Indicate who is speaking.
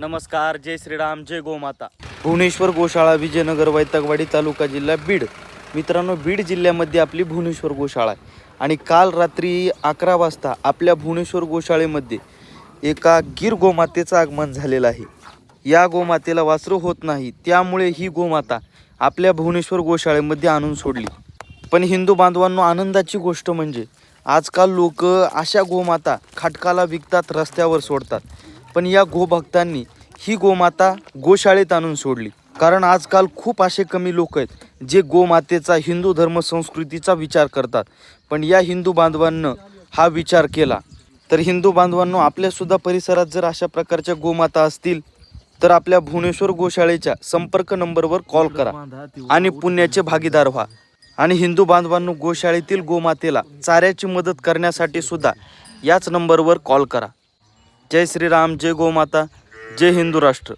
Speaker 1: नमस्कार जय श्रीराम जय गोमाता भुवनेश्वर गोशाळा विजयनगर वैतकवाडी तालुका जिल्हा बीड. मित्रांनो बीड जिल्ह्यामध्ये आपली भुवनेश्वर गोशाळा आहे. आणि काल रात्री अकरा वाजता आपल्या भुवनेश्वर गोशाळेमध्ये एका गिर गोमातेचं आगमन झालेलं आहे. या गोमातेला वासरू होत नाही त्यामुळे ही गोमाता आपल्या भुवनेश्वर गोशाळेमध्ये आणून सोडली. पण हिंदू बांधवांनो आनंदाची गोष्ट म्हणजे आजकाल लोक अशा गोमाता खाटकाला विकतात रस्त्यावर सोडतात. पण या गोभक्तांनी ही गोमाता गोशाळेत आणून सोडली. कारण आजकाल खूप असे कमी लोक आहेत जे गोमातेचा हिंदू धर्म संस्कृतीचा विचार करतात. पण या हिंदू बांधवांनं हा विचार केला. तर हिंदू बांधवांनो आपल्यासुद्धा परिसरात जर अशा प्रकारच्या गोमाता असतील तर आपल्या भुवनेश्वर गोशाळेच्या संपर्क नंबरवर कॉल करा आणि पुण्याचे भागीदार व्हा. आणि हिंदू बांधवांनो गोशाळेतील गोमातेला चाऱ्याची मदत करण्यासाठी सुद्धा याच नंबरवर कॉल करा. जय श्रीराम जय गोमाता जय हिंदू राष्ट्र.